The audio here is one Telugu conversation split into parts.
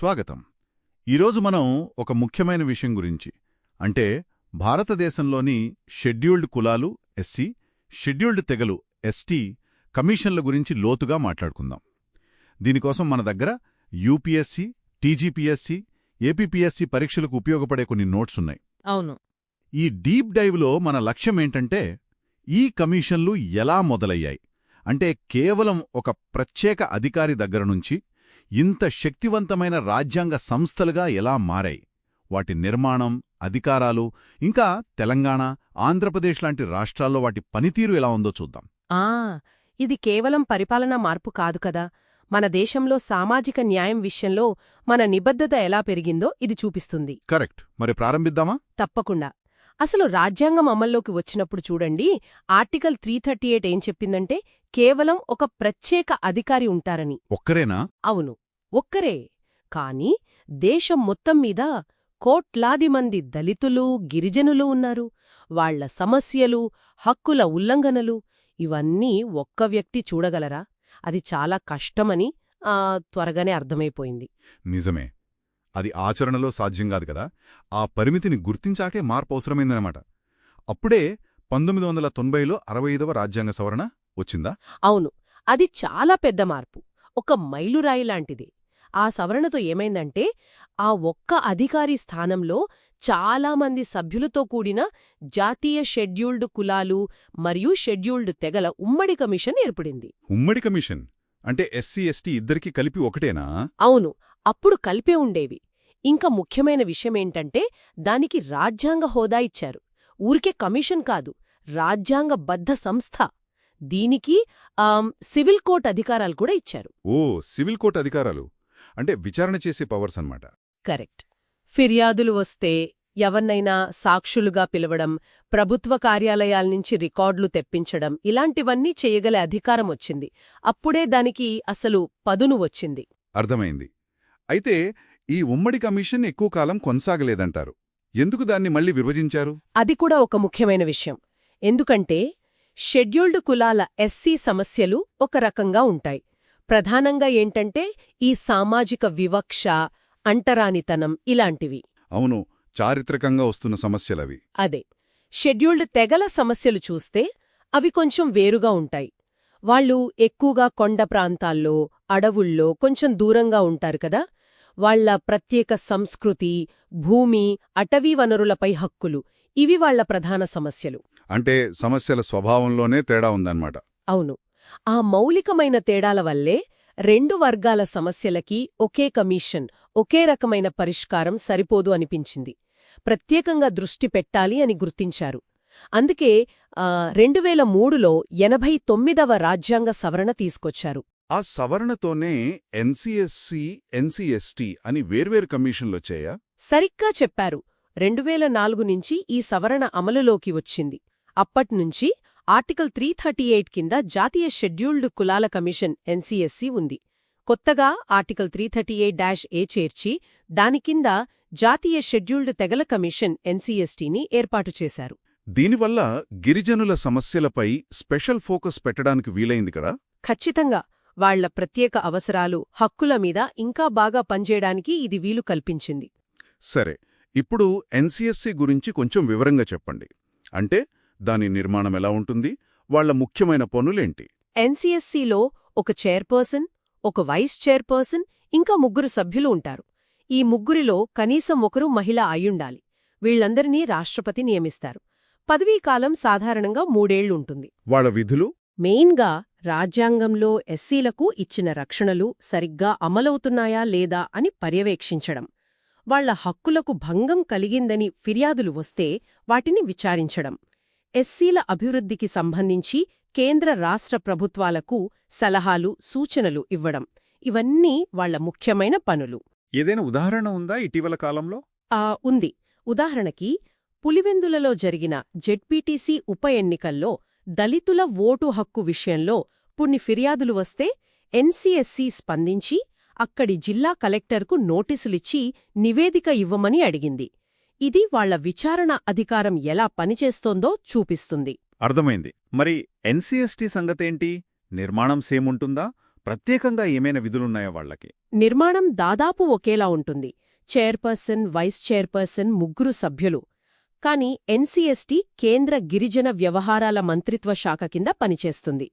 స్వాగతం. ఈరోజు మనం ఒక ముఖ్యమైన విషయం గురించి అంటే భారతదేశంలోని షెడ్యూల్డ్ కులాలు ఎస్సీ షెడ్యూల్డ్ తెగలు ఎస్టీ కమిషన్ల గురించి లోతుగా మాట్లాడుకుందాం. దీనికోసం మన దగ్గర యూపీఎస్సీ టీజీపీఎస్సీ ఏపీపీఎస్సీ పరీక్షలకు ఉపయోగపడే కొన్ని నోట్స్ ఉన్నాయి. అవును. ఈ డీప్ డైవ్లో మన లక్ష్యం ఏంటంటే ఈ కమిషన్లు ఎలా మొదలయ్యాయి? అంటే కేవలం ఒక ప్రత్యేక అధికారి దగ్గర నుంచి ఇంత శక్తివంతమైన రాజ్యాంగ సంస్థలుగా ఎలా మారాయి? వాటి నిర్మాణం అధికారాలు ఇంకా తెలంగాణ ఆంధ్రప్రదేశ్ లాంటి రాష్ట్రాల్లో వాటి పనితీరు ఎలా ఉందో చూద్దాం. ఆ ఇది కేవలం పరిపాలనా మార్పు కాదు కదా. మన దేశంలో సామాజిక న్యాయం విషయంలో మన నిబద్ధత ఎలా పెరిగిందో ఇది చూపిస్తుంది. కరెక్ట్. మరి ప్రారంభిద్దామా? తప్పకుండా. అసలు రాజ్యాంగం అమల్లోకి వచ్చినప్పుడు చూడండి ఆర్టికల్ త్రీ థర్టీ ఎయిట్ ఏం చెప్పిందంటే కేవలం ఒక ప్రత్యేక అధికారి ఉంటారని. ఒక్కరేనా? అవును ఒక్కరే. కాని దేశం మొత్తం మీద కోట్లాది మంది దళితులు గిరిజనులు ఉన్నారు. వాళ్ళ సమస్యలు హక్కుల ఉల్లంఘనలు ఇవన్నీ ఒక్క వ్యక్తి చూడగలరా? అది చాలా కష్టమని ఆ త్వరగానే అర్థమైపోయింది. నిజమే. అది ఆచరణలో సాధ్యం కాదు కదా. ఆ పరిమితిని గుర్తించాకే మార్పు అవసరమైందనమాట అప్పుడే పంతొమ్మిది వందల తొంభైలో అరవై ఐదవ రాజ్యాంగ సవరణ వచ్చిందా? అవును. అది చాలా పెద్ద మార్పు. ఒక మైలురాయి లాంటిది. ఆ సవరణతో ఏమైందంటే ఆ ఒక్క అధికారి స్థానంలో చాలామంది సభ్యులతో కూడిన జాతీయ షెడ్యూల్డ్ కులాలు మరియు షెడ్యూల్డ్ తెగల ఉమ్మడి కమిషన్ ఏర్పడింది. ఉమ్మడి కమిషన్? అంటే ఎస్సీ ఎస్టీ ఇద్దరికీ కలిపి ఒకటేనా? అవును. అప్పుడు కలిపే ఉండేవి. ఇంకా ముఖ్యమైన విషయమేంటంటే దానికి రాజ్యాంగ హోదా ఇచ్చారు. ఊరికే కమిషన్ కాదు రాజ్యాంగబద్ధ సంస్థ. దీనికి సివిల్ కోర్ట్ అధికారాలు కూడా ఇచ్చారు. ఓ సివిల్ కోర్ట్ అధికారాలు. అంటే విచారణ చేసే పవర్స్ అన్నమాట. కరెక్ట్. ఫిర్యాదులు వస్తే ఎవన్నైనా సాక్షులుగా పిలవడం ప్రభుత్వ కార్యాలయాల నుంచి రికార్డులు తెప్పించడం ఇలాంటివన్నీ చేయగల అధికారం వచ్చింది. అప్పుడే దానికి అసలు పదును వచ్చింది. అర్థమైంది. అయితే ఈ ఉమ్మడి కమిషన్ ఎక్కువ కాలం కొనసాగలేదంటారు. ఎందుకు దాన్ని మళ్ళీ విభజించారు? అది కూడా ఒక ముఖ్యమైన విషయం. ఎందుకంటే షెడ్యూల్డ్ కులాల ఎస్సీ సమస్యలు ఒక రకంగా ఉంటాయి. ప్రధానంగా ఏంటంటే ఈ సామాజిక వివక్ష అంటరానితనం ఇలాంటివి. అవును చారిత్రకంగా వస్తున్న సమస్యలవి. అదే. షెడ్యూల్డ్ తెగల సమస్యలు చూస్తే అవి కొంచెం వేరుగా ఉంటాయి. వాళ్ళు ఎక్కువగా కొండ ప్రాంతాల్లో అడవుల్లో కొంచెం దూరంగా ఉంటారు కదా వాళ్ళ ప్రత్యేక సంస్కృతి భూమి అటవీ వనరులపై హక్కులు. ఇవి వాళ్ళ ప్రధాన సమస్యలు. అంటే సమస్యల స్వభావంలోనే తేడా ఉందన్నమాట. అవును. ఆ మౌలికమైన తేడాల వల్లే రెండు వర్గాల సమస్యలకి ఒకే కమిషన్ ఒకే రకమైన పరిష్కారం సరిపోదు అనిపించింది. ప్రత్యేకంగా దృష్టి పెట్టాలి అని గుర్తించారు. అందుకే రెండు వేల మూడులో ఎనభై తొమ్మిదవ రాజ్యాంగ సవరణ తీసుకొచ్చారు. ఆ సవరణతోనే ఎన్సీఎస్సీ ఎన్సీఎస్టీ అని వేర్వేరు కమిషన్లొచ్చాయా? సరిగ్గా చెప్పారు. రెండు వేల నాలుగు నుంచి ఈ సవరణ అమలులోకి వచ్చింది. అప్పట్నుంచి ఆర్టికల్ త్రీ థర్టీ ఎయిట్ కింద జాతీయ షెడ్యూల్డ్ కులాల కమిషన్ ఎన్సీఎస్సీ ఉంది. కొత్తగా article three thirty eight dash A చేర్చి దాని కింద జాతీయ షెడ్యూల్డ్ తెగల కమిషన్ ఎన్సీఎస్టీని ఏర్పాటు చేశారు. దీనివల్ల గిరిజనుల సమస్యలపై స్పెషల్ ఫోకస్ పెట్టడానికి వీలైంది కదా? ఖచ్చితంగా. వాళ్ళ ప్రత్యేక అవసరాలు హక్కుల మీద ఇంకా బాగా పనిచేయడానికి ఇది వీలు కల్పించింది. సరే ఇప్పుడు ఎన్సీఎస్సీ గురించి కొంచెం వివరంగా చెప్పండి. అంటే దాని నిర్మాణం ఎలా ఉంటుంది? వాళ్ళ ముఖ్యమైన పనులేంటి? ఎన్సీఎస్సీలో ఒక చైర్పర్సన్ ఒక వైస్ చైర్పర్సన్ ఇంకా ముగ్గురు సభ్యులు ఉంటారు. ఈ ముగ్గురిలో కనీసం ఒకరు మహిళ అయ్యుండాలి. వీళ్ళందరినీ రాష్ట్రపతి నియమిస్తారు. పదవీకాలం సాధారణంగా మూడేళ్ళుంటుంది వాళ్ళ విధులు? మెయిన్గా రాజ్యాంగంలో ఎస్సీలకు ఇచ్చిన రక్షణలు సరిగ్గా అమలవుతున్నాయా లేదా అని పర్యవేక్షించడం వాళ్ళ హక్కులకు భంగం కలిగిందని ఫిర్యాదులు వస్తే వాటిని విచారించడం ఎస్సీల అభివృద్ధికి సంబంధించి కేంద్ర రాష్ట్ర ప్రభుత్వాలకు సలహాలు సూచనలు ఇవ్వడం ఇవన్నీ వాళ్ళ ముఖ్యమైన పనులు. ఏదైనా ఉదాహరణ ఉందా ఇటీవల కాలంలో? ఆ ఉంది. ఉదాహరణకి పులివెందులలో జరిగిన జెడ్పీటీసీ ఉప ఎన్నికల్లో దళితుల ఓటు హక్కు విషయంలో పుణ్ణి ఫిర్యాదులు వస్తే ఎన్సీఎస్సీ స్పందించి అక్కడి జిల్లా కలెక్టర్కు నోటీసులిచ్చి నివేదిక ఇవ్వమని అడిగింది. ఇది వాళ్ళ విచారణ అధికారం ఎలా పనిచేస్తోందో చూపిస్తుంది. అర్థమైంది. మరి ఎన్సీఎస్టీ సంగతేంటి? నిర్మాణం సేముంటుందా ప్రత్యేకంగా ఏమైనా విధులున్నాయా వాళ్ళకి? నిర్మాణం దాదాపు ఒకేలా ఉంటుంది. చైర్పర్సన్ వైస్ చైర్పర్సన్ ముగ్గురు సభ్యులు. కాని ఎన్సీఎస్టీ కేంద్ర గిరిజన వ్యవహారాల మంత్రిత్వ శాఖ కింద పనిచేస్తుంది.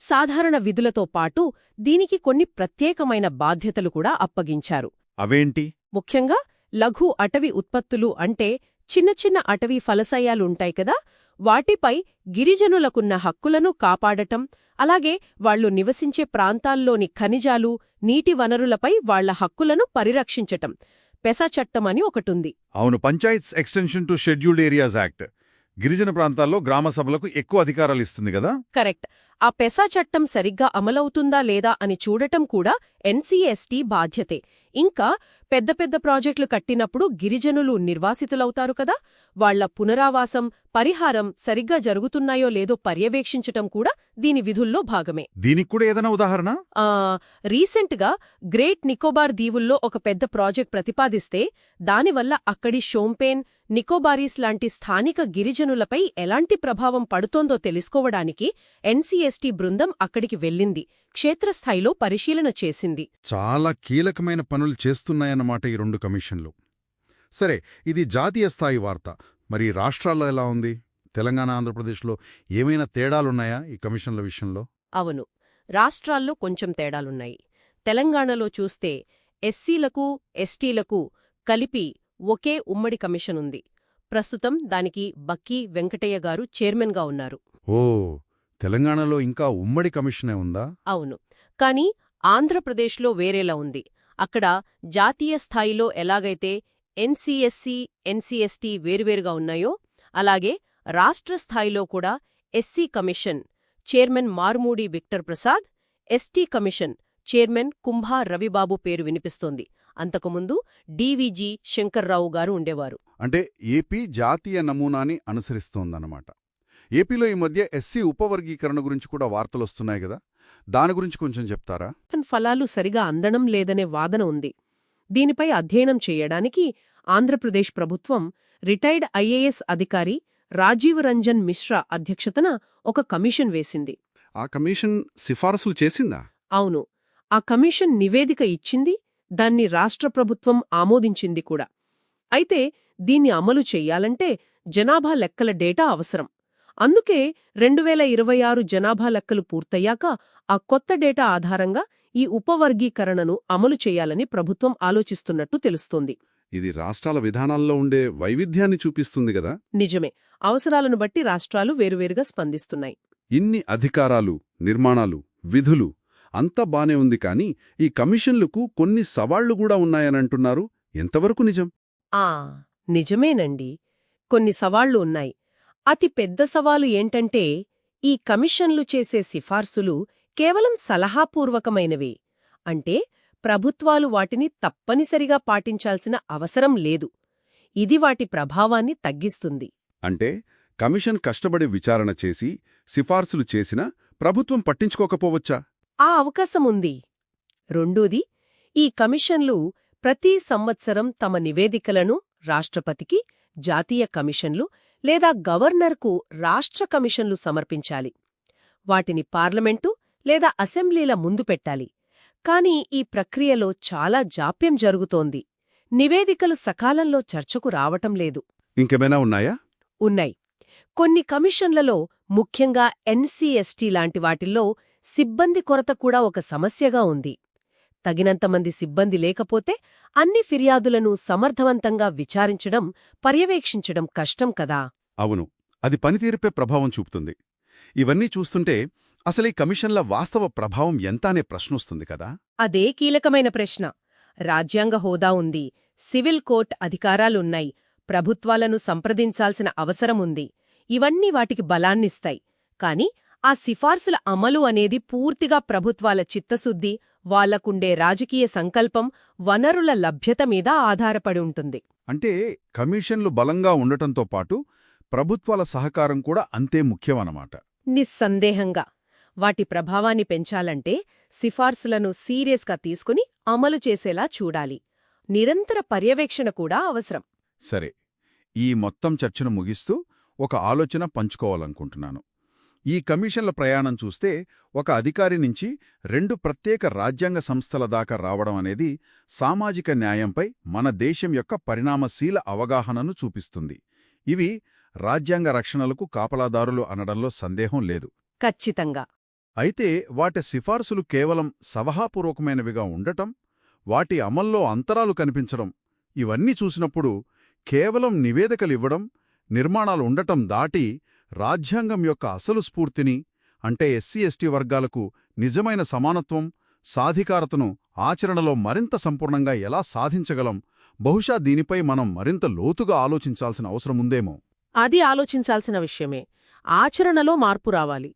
సాధారణ విధులతో పాటు దీనికి కొన్ని ప్రత్యేకమైన బాధ్యతలు కూడా అప్పగించారు. అవేంటి? ముఖ్యంగా లఘు అటవీ ఉత్పత్తులు అంటే చిన్న చిన్న అటవీ ఫలసయ్యాలుంటాయి కదా వాటిపై గిరిజనులకున్న హక్కులను కాపాడటం అలాగే వాళ్ళు నివసించే ప్రాంతాల్లోని ఖనిజాలు నీటి వనరులపై వాళ్ళ హక్కులను పరిరక్షించటం. పెసా చట్టం అని ఒకటుంది. అవును panchayats extension to scheduled areas act. గిరిజన ప్రాంతాల్లో గ్రామ సభలకు ఎక్కువ అధికారాలు ఇస్తుంది కదా? కరెక్ట్. ఆ పెసా చట్టం సరిగ్గా అమలవుతుందా లేదా అని చూడటం కూడా ఎన్సీఎస్టీ బాధ్యతే. ఇంకా పెద్ద పెద్ద ప్రాజెక్టులు కట్టినప్పుడు గిరిజనులు నిర్వాసితులవుతారు కదా? వాళ్ళ పునరావాసం పరిహారం సరిగ్గా జరుగుతున్నాయో లేదో పర్యవేక్షించటం కూడా దీని విధుల్లో భాగమే. దీనికి కూడా ఏదైనా ఉదాహరణ? ఆ రీసెంట్గా గ్రేట్ నికోబార్ దీవుల్లో ఒక పెద్ద ప్రాజెక్ట్ ప్రతిపాదిస్తే దానివల్ల అక్కడి షోంపేన్ నికోబారీస్ లాంటి స్థానిక గిరిజనులపై ఎలాంటి ప్రభావం పడుతోందో తెలుసుకోవడానికి ఎన్సీఎస్టీ బృందం అక్కడికి వెళ్ళింది. క్షేత్రస్థాయిలో పరిశీలన చేసింది. చాలా కీలకమైన పనులు చేస్తున్నాయన్నమాట ఈ రెండు కమిషన్లు. సరే ఇది జాతీయ స్థాయి వార్త. మరి రాష్ట్రాల్లో ఎలా ఉంది? తెలంగాణ ఆంధ్రప్రదేశ్లో ఏమైనా తేడాలున్నాయా ఈ కమిషన్ల విషయంలో? అవును రాష్ట్రాల్లో కొంచెం తేడాలున్నాయి. తెలంగాణలో చూస్తే ఎస్సీలకు ఎస్టీలకు కలిపి ఒకే ఉమ్మడి కమిషన్ ఉంది. ప్రస్తుతం దానికి బక్కీ వెంకటయ్య గారు చైర్మన్గా ఉన్నారు. ఓ తెలంగాణలో ఇంకా ఉమ్మడి కమిషనే ఉందా? అవును. కాని ఆంధ్రప్రదేశ్లో వేరేలా ఉంది. అక్కడ జాతీయ స్థాయిలో ఎలాగైతే ఎన్సీఎస్సీ ఎన్సీఎస్టీ వేరువేరుగా ఉన్నాయో అలాగే రాష్ట్ర స్థాయిలో కూడా SC commission chairman Marmudi Victor Prasad ST commission chairman Kumbha Ravibabu పేరు వినిపిస్తోంది. అంతకుముందు డీవీజీ శంకర్రావు గారు ఉండేవారు. అంటే ఏపీ జాతీయ నమూనాని అనుసరిస్తోందన్నమాట. ఏపీలో ఈ మధ్య ఎస్సీ ఉపవర్గీకరణ గురించి కూడా వార్తలొస్తున్నాయి కదా. దాని గురించి కొంచెం చెప్తారా? ఫలాలు సరిగా అందడం లేదనే వాదన ఉంది. దీనిపై అధ్యయనం చేయడానికి ఆంధ్రప్రదేశ్ ప్రభుత్వం రిటైర్డ్ ఐఏఎస్ అధికారి రాజీవ్ రంజన్ మిశ్రా అధ్యక్షతన ఒక కమిషన్ వేసింది. ఆ కమిషన్ సిఫారసులు చేసిందా? అవును. ఆ కమిషన్ నివేదిక ఇచ్చింది దాన్ని రాష్ట్ర ప్రభుత్వం ఆమోదించింది కూడా. అయితే దీన్ని అమలు చెయ్యాలంటే జనాభా లెక్కల డేటా అవసరం. అందుకే రెండువేల ఇరవై ఆరు జనాభా లెక్కలు పూర్తయ్యాక ఆ కొత్త డేటా ఆధారంగా ఈ ఉపవర్గీకరణను అమలు చేయాలని ప్రభుత్వం ఆలోచిస్తున్నట్టు తెలుస్తోంది. ఇది రాష్ట్రాల విధానాల్లో ఉండే వైవిధ్యాన్ని చూపిస్తుంది కదా? నిజమే. అవసరాలను బట్టి రాష్ట్రాలు వేరువేరుగా స్పందిస్తున్నాయి. ఇన్ని అధికారాలు నిర్మాణాలు విధులు అంతా బానే ఉంది కాని ఈ కమిషన్లకు కొన్ని సవాళ్ళు కూడా ఉన్నాయనంటున్నారు. ఎంతవరకు నిజం? ఆ నిజమేనండి. కొన్ని సవాళ్ళు ఉన్నాయి. అతి పెద్ద సవాలు ఏంటంటే ఈ కమిషన్లు చేసే సిఫార్సులు కేవలం సలహాపూర్వకమైనవే. అంటే ప్రభుత్వాలు వాటిని తప్పనిసరిగా పాటించాల్సిన అవసరం లేదు. ఇది వాటి ప్రభావాన్ని తగ్గిస్తుంది. అంటే కమిషన్ కష్టపడి విచారణ చేసి సిఫార్సులు చేసినా ప్రభుత్వం పట్టించుకోకపోవచ్చా? ఆ అవకాశముంది. రెండోది ఈ కమిషన్లు ప్రతి సంవత్సరం తమ నివేదికలను రాష్ట్రపతికి జాతీయ కమిషన్లు లేదా గవర్నర్కు రాష్ట్ర కమిషన్లు సమర్పించాలి. వాటిని పార్లమెంటు లేదా అసెంబ్లీల ముందు పెట్టాలి. కాని ఈ ప్రక్రియలో చాలా జాప్యం జరుగుతోంది. నివేదికలు సకాలంలో చర్చకు రావటం లేదు. ఇంకేమైనా ఉన్నాయా? ఉన్నాయి. కొన్ని కమిషన్లలో ముఖ్యంగా ఎన్సీఎస్టీ లాంటి వాటిల్లో సిబ్బంది కొరత కూడా ఒక సమస్యగా ఉంది. తగినంతమంది సిబ్బంది లేకపోతే అన్ని ఫిర్యాదులను సమర్థవంతంగా విచారించడం పర్యవేక్షించడం కష్టం కదా. అవును. అది పనితీరుపై ప్రభావం చూపుతుంది. ఇవన్నీ చూస్తుంటే అసలీ కమిషన్ల వాస్తవ ప్రభావం ఎంత అనే ప్రశ్నొస్తుంది కదా. అదే కీలకమైన ప్రశ్న. రాజ్యాంగ హోదా ఉంది. సివిల్ కోర్ట్ అధికారాలున్నాయి. ప్రభుత్వాలను సంప్రదించాల్సిన అవసరముంది ఇవన్నీ వాటికి బలాన్నిస్తాయి. కాని ఆ సిఫార్సుల అమలు అనేది పూర్తిగా ప్రభుత్వాల చిత్తశుద్ధి వాళ్ళకుండే రాజకీయ సంకల్పం వనరుల లభ్యత మీద ఆధారపడి ఉంటుంది. అంటే కమిషన్లు బలంగా ఉండటంతో పాటు ప్రభుత్వాల సహకారం కూడా అంతే ముఖ్యమన్నమాట. నిస్సందేహంగా. వాటి ప్రభావాన్ని పెంచాలంటే సిఫార్సులను సీరియస్గా తీసుకుని అమలు చేసేలా చూడాలి. నిరంతర పర్యవేక్షణ కూడా అవసరం. సరే ఈ మొత్తం చర్చను ముగిస్తూ ఒక ఆలోచన పంచుకోవాలనుకుంటున్నాను. ఈ కమిషన్ల ప్రయాణం చూస్తే ఒక అధికారి నుంచి రెండు ప్రత్యేక రాజ్యాంగ సంస్థల దాకా రావడం అనేది సామాజిక న్యాయంపై మన దేశం యొక్క పరిణామశీల అవగాహనను చూపిస్తుంది. ఇవి రాజ్యాంగ రక్షణలకు కాపలాదారులు అనడంలో సందేహం లేదు. ఖచ్చితంగా. అయితే వాటి సిఫార్సులు కేవలం సలహాపూర్వకమైనవిగా ఉండటం వాటి అమల్లో అంతరాలు కనిపించడం ఇవన్నీ చూసినప్పుడు కేవలం నివేదికలివ్వడం నిర్మాణాలు ఉండటం దాటి రాజ్యాంగం యొక్క అసలు స్ఫూర్తిని అంటే ఎస్సీ ఎస్టీ వర్గాలకు నిజమైన సమానత్వం సాధికారతను ఆచరణలో మరింత సంపూర్ణంగా ఎలా సాధించగలం బహుశా దీనిపై మనం మరింత లోతుగా ఆలోచించాల్సిన అవసరముందేమో అది ఆలోచించాల్సిన విషయమే. ఆచరణలో మార్పు రావాలి.